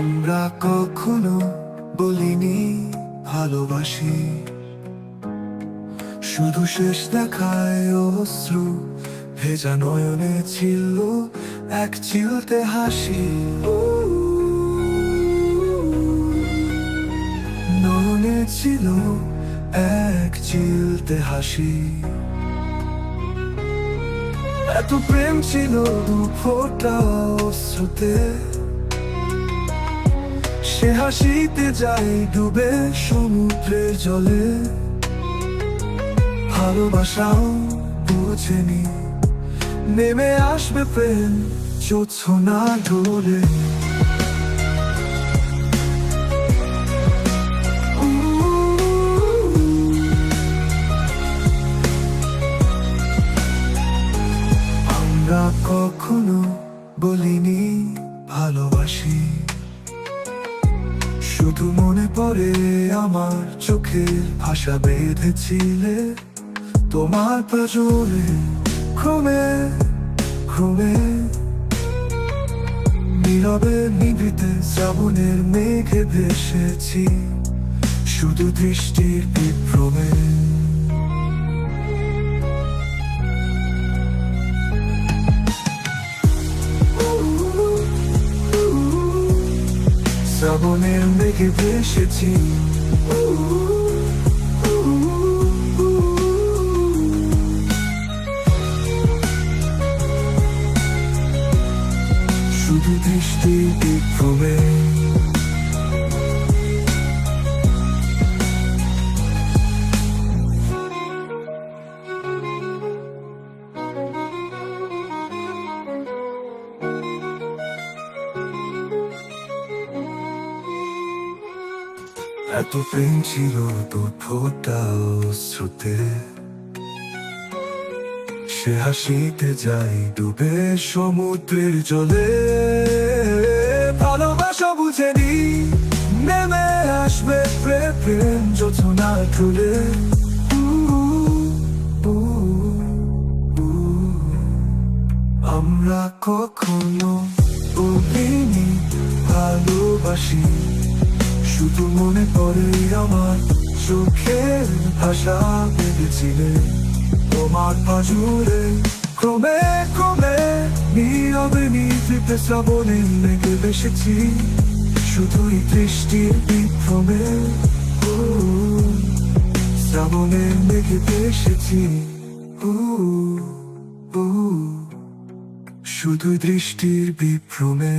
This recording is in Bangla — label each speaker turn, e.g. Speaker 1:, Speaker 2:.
Speaker 1: আমরা কখনো বলিনি ভালোবাসি। শুধু শেষ দেখায় অশ্রু, ভেজা নয়নে ছিল এক চিলতে হাসি। নয়নে ছিল এক চিলতে হাসি। এত প্রেম ছিল দু ফোটা অশ্রুতে। সে হাসিতে যায়, ডুবে সমুদ্রের জলে। ভালোবাসাও বুঝেনি নেমে আসবে প্রেম জোৎসনা ডোলে আমরা কখনো বলিনি ভালোবাসি। শুধু মনে পড়ে আমার চোখের ভাষা বেঁধেছিলে। তোমার প্রজোরে ক্রমে ক্রমে নীরবে নিভিতে শ্রাবণের মেঘে ভেসেছি। শুধু দৃষ্টির বিভ্রমে। শ্রাবণের মেঘে ভেসেছি। শুধু দৃষ্টি বিভ্রমে এত প্রেম ছিল ফোটা শ্রুতে সে হাসিতে যাই ডুবে সমুদ্রের জলে। ভালোবাসা বুঝেনি নেমে আসবে প্রেম প্রেম যোচনা তুলে আমরা কখনো ভালোবাসি। শুধু মনে পড়ে আমার চোখের ভাষা বেঁধেছিলে। তোমার পাজুরে ক্রমে ক্রমে নীরবে নিভৃতে শ্রাবণে লেগে বেসেছি শুধুই দৃষ্টির বিভ্রমে শ্রাবণে লেগে বেসেছি শুধু দৃষ্টির বিভ্রমে।